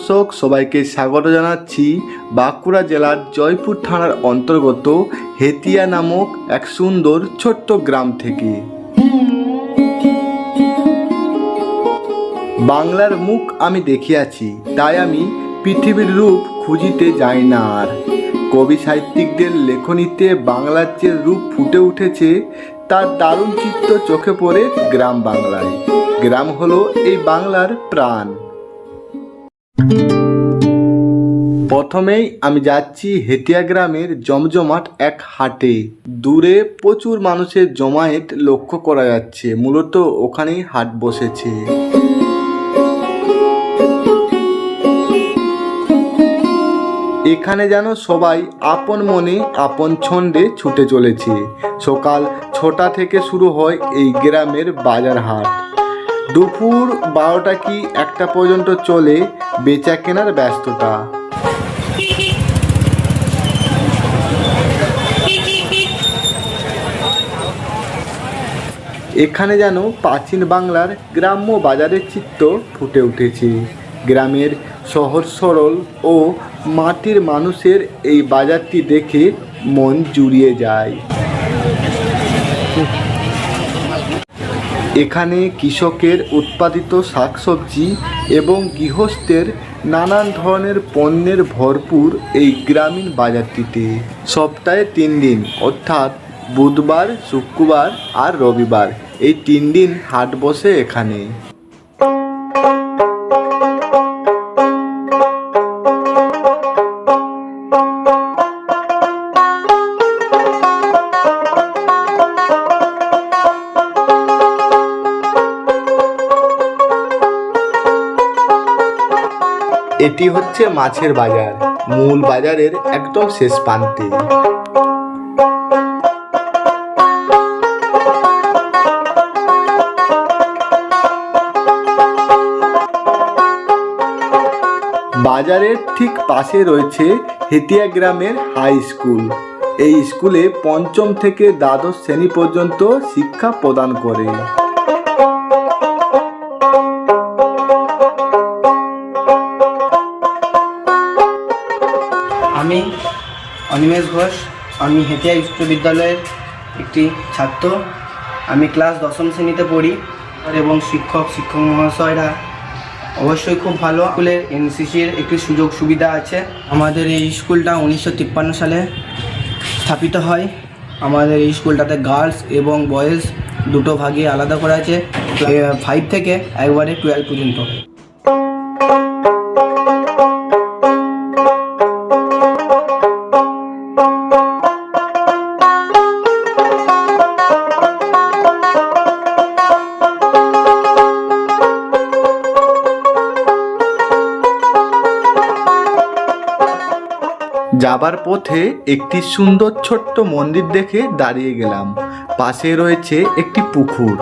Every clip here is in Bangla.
দর্শক, সবাইকে স্বাগত জানাচ্ছি বাঁকুড়া জেলার জয়পুর থানার অন্তর্গত হেতিয়া নামক এক সুন্দর ছোট্ট গ্রাম থেকে। বাংলার মুখ আমি দেখিয়াছি, তাই আমি পৃথিবীর রূপ খুঁজিতে যাই না আর। কবি সাহিত্যিকদের লেখনীতে বাংলার যে রূপ ফুটে উঠেছে, তার দারুণ চিত্র চোখে পড়ে গ্রাম বাংলায়। গ্রাম হলো এই বাংলার প্রাণ। প্রথমেই আমি যাচ্ছি হেতিয়া গ্রামের জমজমাট এক হাটে। দূরে প্রচুর মানুষের জমায়েত লক্ষ্য করা যাচ্ছে। মূলত ওখানেই হাট বসেছে। এখানে যেন সবাই আপন মনে, আপন ছন্দে ছুটে চলেছে। সকাল ছটা থেকে শুরু হয় এই গ্রামের বাজার হাট দুপুর বারোটা কি একটা পর্যন্ত চলে বেচা কেনার ব্যস্ততা। এখানে যেন প্রাচীন বাংলার গ্রাম্য বাজারের চিত্র ফুটে উঠেছে। গ্রামের সহজ সরল ও মাটির মানুষের এই বাজারটি দেখে মন জুড়িয়ে যায়। এখানে কৃষকের উৎপাদিত শাকসবজি এবং গৃহস্থের নানান ধরনের পণ্যের ভরপুর এই গ্রামীণ বাজারটিতে। সপ্তাহে তিন দিন, অর্থাৎ বুধবার, শুক্রবার আর রবিবার। এই তিন দিন হাট বসে এখানে। এটি হচ্ছে মাছের বাজার, মূল বাজারের একদম শেষ প্রান্তে। বাজারের ঠিক পাশে রয়েছে হেতিয়া গ্রামের হাই স্কুল। এই স্কুলে পঞ্চম থেকে দ্বাদশ শ্রেণি পর্যন্ত শিক্ষা প্রদান করে। আমি, অনিমেষ ঘোষ, আমি হেতিয়া বিশ্ববিদ্যালয়ের একটি ছাত্র। আমি ক্লাস দশম শ্রেণীতে পড়ি এবং শিক্ষক শিক্ষক মহাশয়রা অবশ্যই খুব ভালো। স্কুলের এনসিসির একটি সুযোগ সুবিধা আছে। আমাদের এই স্কুলটা উনিশশো তিপ্পান্ন সালে স্থাপিত হয়। আমাদের এই স্কুলটাতে গার্লস এবং বয়েজ দুটো ভাগে আলাদা করা আছে ফাইভ থেকে একবারে টুয়েলভ পর্যন্ত। যাবার পথে একটি সুন্দর ছোট্ট মন্দির দেখে দাঁড়িয়ে গেলাম। পাশে রয়েছে একটি পুকুর।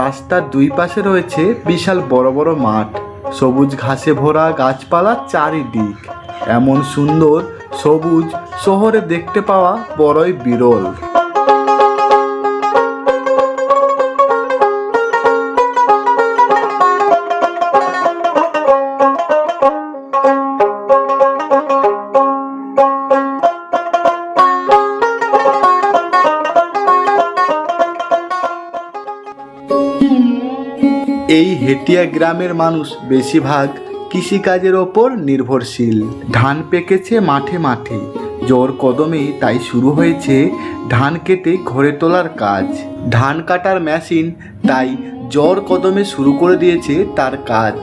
রাস্তার দুই পাশে রয়েছে বিশাল বড় বড় মাঠ। সবুজ ঘাসে ভরা গাছপালা চারিদিক। এমন সুন্দর সবুজ শহরে দেখতে পাওয়া বড়ই বিরল। হেটিয়া গ্রামের মানুষ বেশিরভাগ কৃষিকাজের ওপর নির্ভরশীল। ধান পেকেছে মাঠে মাঠে। জোর কদমে তাই শুরু হয়েছে ধান কেটে ঘরে তোলার কাজ। ধান কাটার মেশিন তাই জোর কদমে শুরু করে দিয়েছে তার কাজ।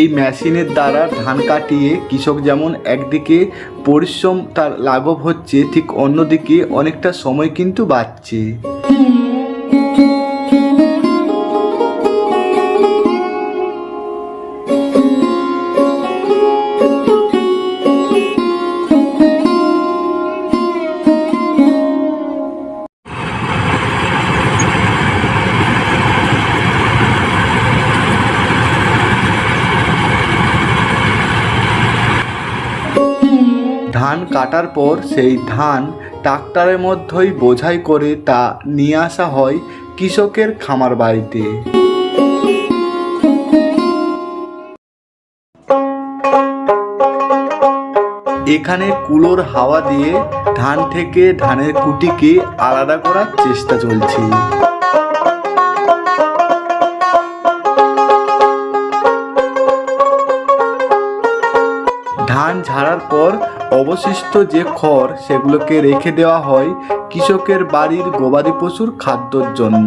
এই মেশিনের দ্বারা ধান কাটিয়ে কৃষক যেমন একদিকে পরিশ্রম তার লাঘব হচ্ছে, ঠিক অন্যদিকে অনেকটা সময় কিন্তু বাঁচছে। কাটার পর সেই ধান ট্রাক্টরের মধ্যেই বোঝাই করে তা নিয়ে আসা হয় কৃষকের খামার বাড়িতে। এখানে কুলোর হাওয়া দিয়ে ধান থেকে ধানের কুটিকে আলাদা করার চেষ্টা চলছে। ধান ঝাড়ার পর অবশিষ্ট যে খড় সেগুলোকে রেখে দেওয়া হয় কৃষকের বাড়ির গবাদি পশুর খাদ্যর জন্য।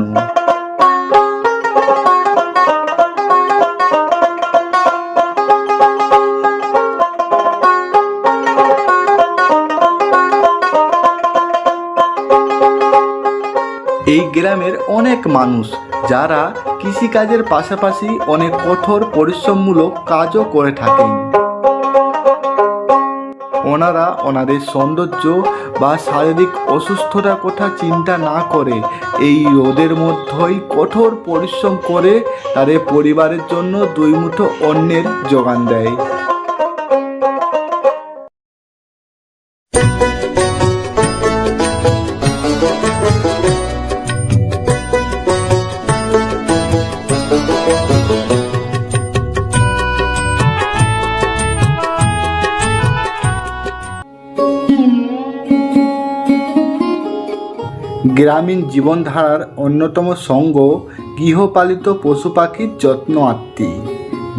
এই গ্রামের অনেক মানুষ যারা কৃষিকাজের পাশাপাশি অনেক কঠোর পরিশ্রমমূলক কাজও করে থাকেন। ওনারা ওনাদের সৌন্দর্য বা শারীরিক অসুস্থতার কথা চিন্তা না করে এই রোদের মধ্যেই কঠোর পরিশ্রম করে তাদের পরিবারের জন্য দুই মুঠো অন্যের যোগান দেয়। গ্রামীণ জীবনধারার অন্যতম সঙ্গ গৃহপালিত পশু পাখির যত্ন আত্মি।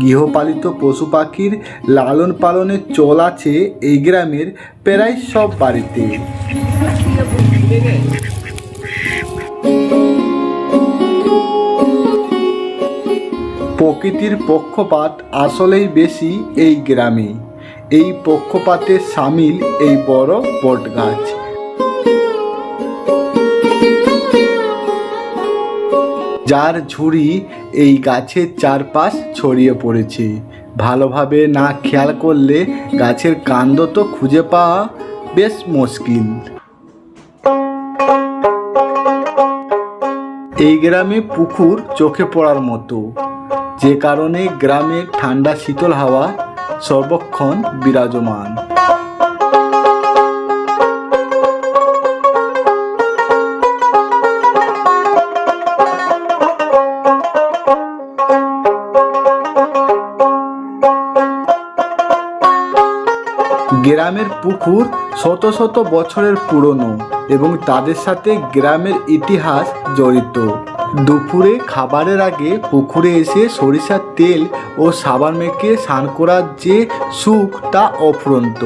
গৃহপালিত পশু পাখির লালন পালনের চল আছে এই গ্রামের প্রায় সব বাড়িতে। প্রকৃতির পক্ষপাত আসলেই বেশি এই গ্রামে। এই পক্ষপাতে সামিল এই বড় বট যার ঝুড়ি এই গাছের চারপাশ ছড়িয়ে পড়েছে। ভালোভাবে না খেয়াল করলে গাছের কাণ্ড তো খুঁজে পাওয়া বেশ মুশকিল। এই গ্রামে পুকুর চোখে পড়ার মতো। যে কারণে গ্রামে ঠান্ডা শীতল হাওয়া সর্বক্ষণ বিরাজমান। পুকুর শত শত বছরের পুরনো এবং তাদের সাথে গ্রামের ইতিহাস জড়িত। দুপুরে খাবারের আগে পুকুরে এসে সরিষার তেল ও সাবান মেখে স্নান করার যে সুখ তা অফুরন্ত।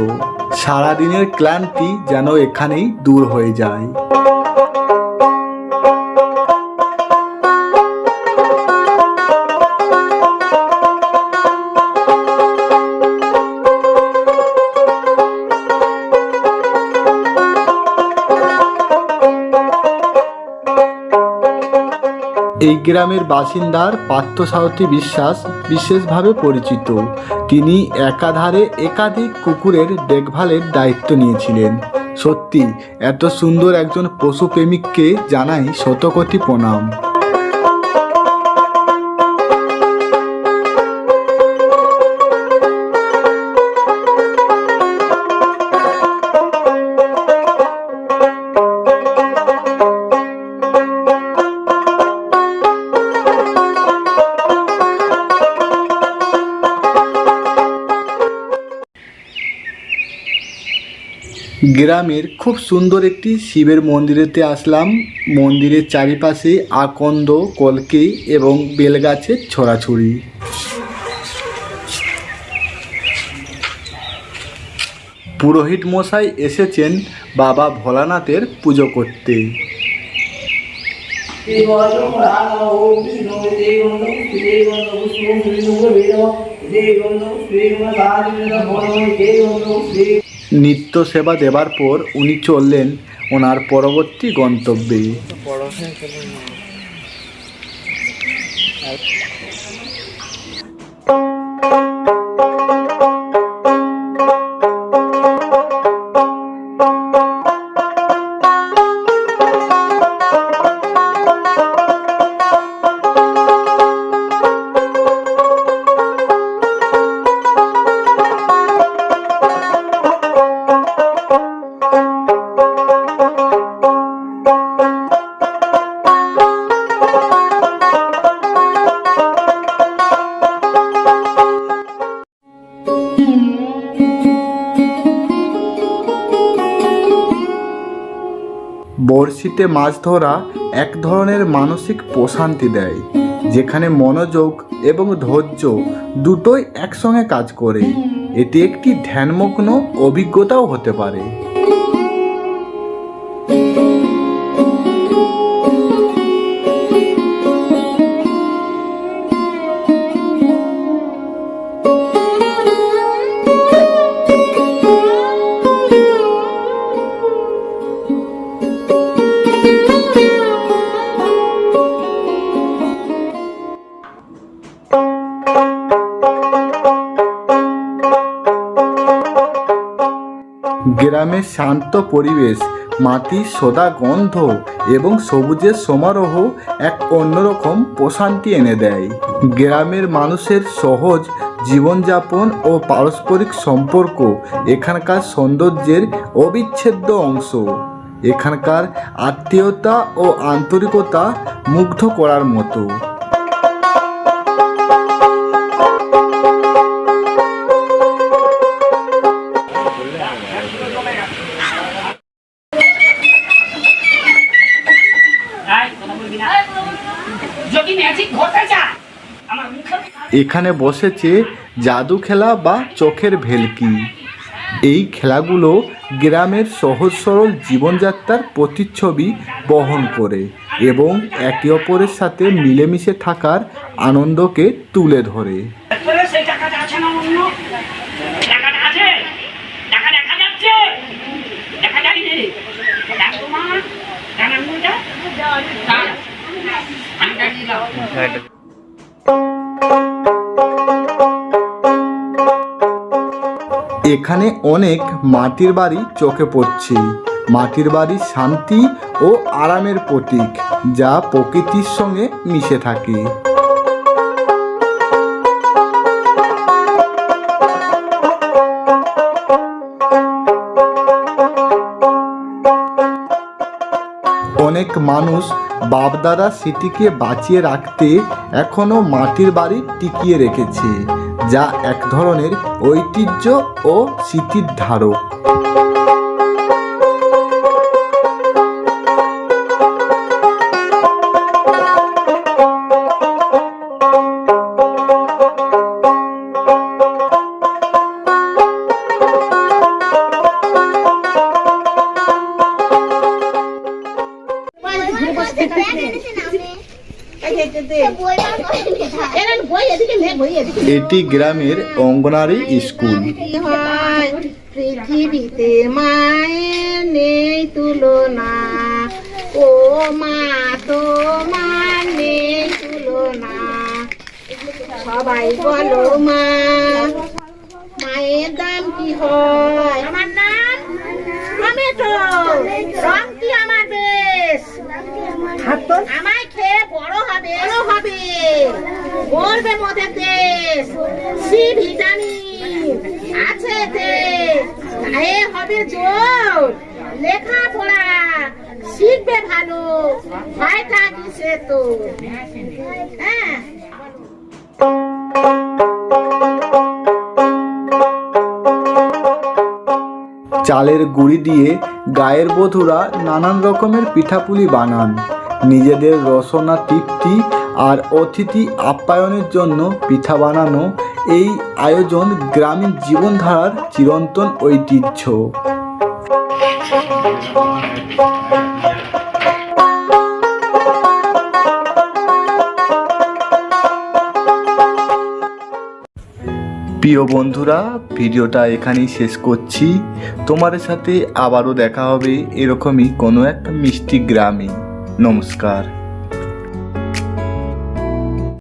সারাদিনের ক্লান্তি যেন এখানেই দূর হয়ে যায়। এই গ্রামের বাসিন্দার পার্থসারথী বিশ্বাস বিশেষভাবে পরিচিত। তিনি একাধারে একাধিক কুকুরের দেখভালের দায়িত্ব নিয়েছিলেন। সত্যি, এত সুন্দর একজন পশুপ্রেমিককে জানাই শতকোটি প্রণাম। গ্রামের খুব সুন্দর একটি শিবের মন্দিরেতে আসলাম। মন্দিরের চারিপাশে আকন্দ, কলকে এবং বেলগাছের ছড়াছড়ি। পুরোহিত মশাই এসেছেন বাবা ভোলানাথের পুজো করতে। নিত্য সেবা দেবার পর উনি চললেন ওনার পরবর্তী গন্তব্যে। বড়শিতে মাছ ধরা এক ধরনের মানসিক প্রশান্তি দেয়, যেখানে মনোযোগ এবং ধৈর্য দুটোই একসঙ্গে কাজ করে। এটি একটি ধ্যানমগ্ন অভিজ্ঞতাও হতে পারে। গ্রামের শান্ত পরিবেশ মাটির সোদা গন্ধ এবং সবুজের সমারোহ এক অন্যরকম প্রশান্তি এনে দেয়। গ্রামের মানুষের সহজ জীবনযাপন ও পারস্পরিক সম্পর্ক এখানকার সৌন্দর্যের অবিচ্ছেদ্য অংশ। এখানকার আত্মীয়তা ও আন্তরিকতা মুগ্ধ করার মতো। এখানে বসেছে জাদু খেলা বা চোখের ভেলকি। এই খেলাগুলো গ্রামের সহজ সরল জীবনযাত্রার প্রতিচ্ছবি বহন করে এবং একে অপরের সাথে মিলেমিশে থাকার আনন্দকে তুলে ধরে। দেখা এখানে অনেক মাটির বাড়ি চোখে পড়ছে। মাটির বাড়ি শান্তি ও আরামের প্রতীক, যা প্রকৃতির সঙ্গে মিশে থাকে। অনেক মানুষ বাপদাদা স্মৃতিকে বাঁচিয়ে রাখতে এখনও মাটির বাড়ি টিকিয়ে রেখেছে, যা এক ধরনের ঐতিহ্য ও স্মৃতির ধারক। এটি গ্রামের অঙ্গনারী স্কুল। হয় পৃথিবীতে মায়ের নেই তুলনা। ও মা তোমার নেই তুলনা। সবাই বলো মা মায়ের দাম কি হয়? আমার নাম? টমেটো আমায় খেয়ে বড় হবে। বড় হবে। গর্বে মধ্যে দেশ সি ভিটামিন। আছে এতে গায়ে হবে জোর। শিখবে ভালো। ভয়টা কিসে তো। হ্যাঁ। চালের গুঁড়ি দিয়ে গায়ের বধুরা নানান রকমের পিঠাপুলি বানান। নিজেদের রসনা তৃপ্তি আর অতিথি আপ্যায়নের জন্য পিঠা বানানো এই আয়োজন গ্রামীণ জীবনধারার চিরন্তন ঐতিহ্য। প্রিয় বন্ধুরা, ভিডিওটা এখানেই শেষ করছি। তোমাদের সাথে আবারও দেখা হবে এরকমই কোনো একটা মিষ্টি গ্রামে। नमस्कार